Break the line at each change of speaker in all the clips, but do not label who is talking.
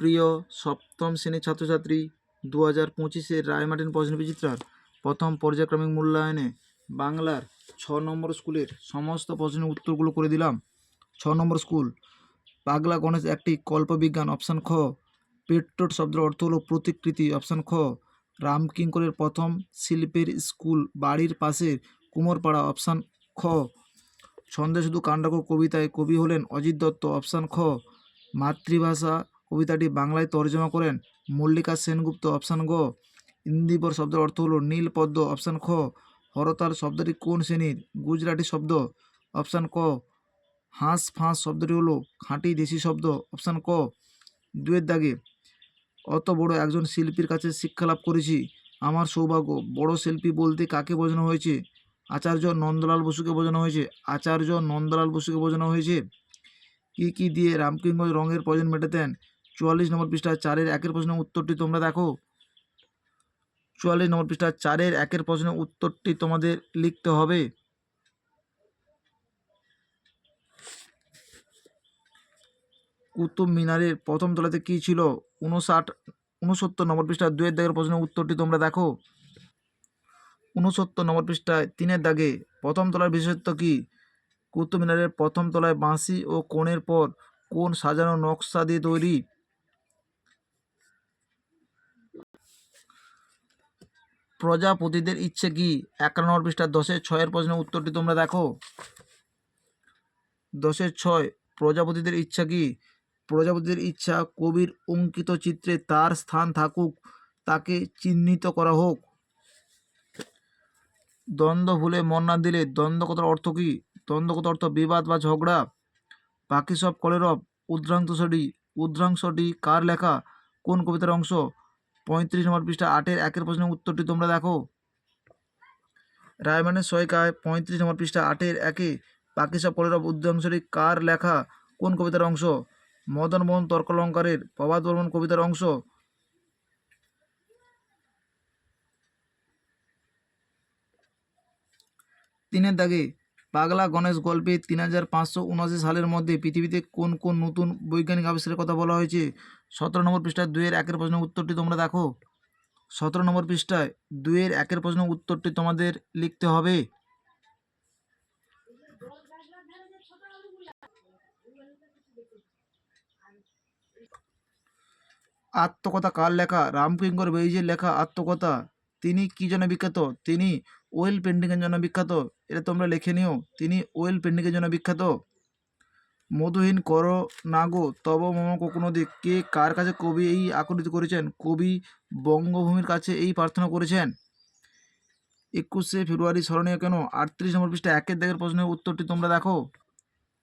প্রিয় সপ্তম শ্রেণির ছাত্রছাত্রী দু হাজার পঁচিশের রায়মার্টিন প্রশ্ন বিচিত্রার প্রথম পর্যায়ক্রমিক মূল্যায়নে বাংলার ছ নম্বর স্কুলের সমস্ত প্রশ্নের উত্তরগুলো করে দিলাম। ছ নম্বর স্কুল, পাগলা গণেশ একটি কল্পবিজ্ঞান অপশান খ, পেট্রোট শব্দের অর্থ হলো প্রতিকৃতি অপশান খ, রামকিঙ্করের প্রথম শিল্পের স্কুল বাড়ির পাশে কুমোরপাড়া অপশান খ, ছন্দে শুধু কাণ্ডকর কবিতায় কবি হলেন অজিত দত্ত অপশান খ, মাতৃভাষা কবিতাটি বাংলায় তর্জমা করেন মল্লিকা সেনগুপ্ত অপশান গ। ইন্দিবর শব্দের অর্থ হলো নীল পদ্ম অপশান খ। হরতাল শব্দটি কোন শ্রেণির? গুজরাটি শব্দ। অপশান ক। হাঁস ফাঁস শব্দটি হলো খাঁটি দেশি শব্দ। অপশান ক। দুয়ের দাগে, অত বড় একজন শিল্পীর কাছে শিক্ষালাভ করেছি। আমার সৌভাগ্য, বড় শিল্পী বলতে কাকে বোঝানো হয়েছে? আচার্য নন্দলাল বসুকে বোঝানো হয়েছে। আচার্য নন্দলাল বসুকে বোঝানো হয়েছে। কী কী দিয়ে রামকিঙ্কর রঙের প্রয়োজন মেটাতেন? চুয়াল্লিশ নম্বর পৃষ্ঠা চারের একের প্রশ্নের উত্তরটি তোমরা দেখো। চুয়াল্লিশ নম্বর পৃষ্ঠা চারের একের প্রশ্নের উত্তরটি তোমাদের লিখতে হবে। কুতুব মিনারের প্রথম তলাতে কী ছিল? উনষাট, উনসত্তর নম্বর পৃষ্ঠা দুয়ের দাগের প্রশ্নের উত্তরটি তোমরা দেখো। উনসত্তর নম্বর পৃষ্ঠায় তিনের দাগে প্রথম তলার বিশেষত্ব কী? কুতুব মিনারের প্রথম তলায় বাঁশি ও কোণের পর কোন সাজানো নকশা দিয়ে তৈরি। প্রজাপতিদের ইচ্ছে কি? একান্ন পৃষ্ঠা, দশের ছয়ের প্রশ্নের উত্তরটি তোমরা দেখো। দশের ছয়, প্রজাপতিদের ইচ্ছা কি? প্রজাপতিদের ইচ্ছা কবির অঙ্কিত চিত্রে তার স্থান থাকুক, তাকে চিহ্নিত করা হোক। দ্বন্দ্ব ভুলে মন না দিলে দ্বন্দ্ব কথার অর্থ কী? দ্বন্দ্ব কথার অর্থ বিবাদ বা ঝগড়া। বাকি সব কলেরব উদ্রাংশটি উদ্রাংশটি কার লেখা? কোন কবিতার অংশ? পঁয়ত্রিশ নম্বর পৃষ্ঠা, আটের একের প্রশ্নের উত্তরটি তোমরা দেখো। রায়মানের সহায়িকায় পঁয়ত্রিশ নম্বর পৃষ্ঠা, আটের একে বাকি সব কলেরব উদ্রাংশটি কার লেখা? কোন কবিতার অংশ? মদন মোহন তর্কলঙ্কারের, প্রভাত বর্মন কবিতার অংশ। তিনের দাগে পাগলা গণেশ গল্পে তিন হাজার পাঁচশো উনআশি সালের মধ্যে পৃথিবীতে কোন কোন নতুন বৈজ্ঞানিক আবিষ্কারের কথা বলা হয়েছে? সতেরো নম্বর পৃষ্ঠায় দুইয়ের একের প্রশ্নের উত্তরটি তোমরা দেখো। সতেরো নম্বর পৃষ্ঠায় দুইয়ের একের প্রশ্নের উত্তরটি তোমাদের লিখতে হবে। আত্মকথা কার লেখা? রামকিঙ্কর বেইজের লেখা আত্মকথা। তিনি কি জন্য বিখ্যাত? তিনি ওয়েল পেন্টিংয়ের জন্য বিখ্যাত। এটা তোমরা লিখে নিও। তিনি ওয়েল পেন্টিংয়ের জন্য বিখ্যাত। মধুহীন কর না গো, তব মম কোকনদী কে কার কাছে কবি এই আকুলিত করেছেন? কবি বঙ্গভূমির কাছে এই প্রার্থনা করেছেন। একুশে ফেব্রুয়ারি স্মরণীয় কেন? আটত্রিশ নম্বর পৃষ্ঠা একের দাগের প্রশ্নের উত্তরটি তোমরা দেখো।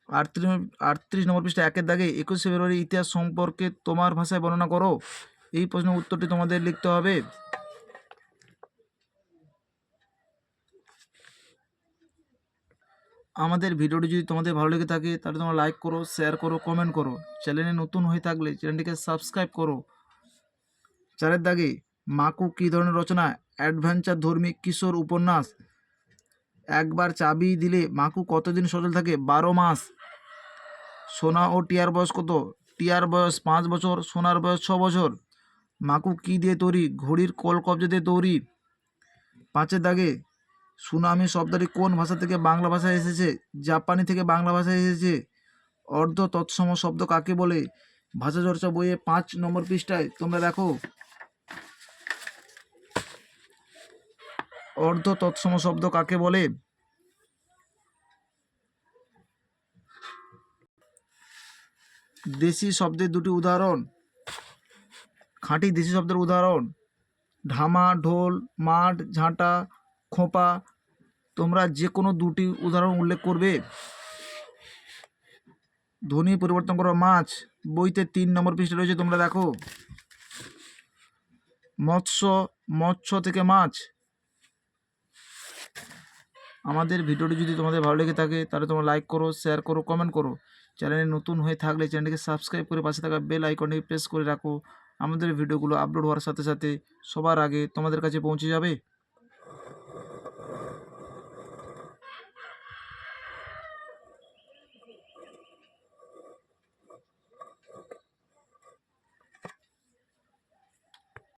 আটত্রিশ আটত্রিশ নম্বর পৃষ্ঠা একের দাগে একুশে ফেব্রুয়ারি ইতিহাস সম্পর্কে তোমার ভাষায় বর্ণনা করো। এই প্রশ্নের উত্তরটি তোমাদের লিখতে হবে। আমাদের ভিডিওটি যদি তোমাদের ভালো লেগে থাকে, তাহলে তোমরা লাইক করো শেয়ার করো কমেন্ট করো। চ্যানেলে নতুন হয়ে থাকলে চ্যানেলটিকে সাবস্ক্রাইব করো। চারের দাগে মাকু কী ধরনের রচনা অ্যাডভেঞ্চার ধর্মী কিশোর উপন্যাস, একবার চাবি দিলে মাকু কতদিন সচল থাকে? বারো মাস। সোনা ও টিয়ার বয়স কত? টিয়ার বয়স পাঁচ বছর, সোনার বয়স ছ বছর। মাকু কী দিয়ে তৈরি? ঘড়ির কল কবজা দিয়ে তৈরি। পাঁচের দাগে সুনামি শব্দটি কোন ভাষা থেকে বাংলা ভাষায় এসেছে? জাপানি থেকে বাংলা ভাষায় এসেছে। অর্ধ তৎসম শব্দ কাকে বলে? ভাষা চর্চা বইয়ে পাঁচ নম্বর পৃষ্ঠায় তোমরা দেখো। অর্ধ তৎসম শব্দ কাকে বলে? দেশি শব্দের দুটি উদাহরণ। খাঁটি দেশি শব্দের উদাহরণ। ঢামা, ঢোল, মাঠ, ঝাঁটা, খোঁপা তোমরা যে কোনো দুটি উদাহরণ উল্লেখ করবে। ধ্বনি পরিবর্তন করো, মাছ। বইতে তিন নম্বর পৃষ্ঠা রয়েছে, তোমরা দেখো। মৎস্য মৎস্য থেকে মাছ। আমাদের ভিডিওটি যদি তোমাদের ভালো লেগে থাকে, তাহলে তোমরা লাইক করো শেয়ার করো কমেন্ট করো। চ্যানেলে নতুন হয়ে থাকলে চ্যানেলটিকে সাবস্ক্রাইব করে পাশে থাকা বেল আইকনটি প্রেস করে রাখো। আমাদের ভিডিওগুলো আপলোড হওয়ার সাথে সাথে সবার আগে তোমাদের কাছে পৌঁছে যাবে।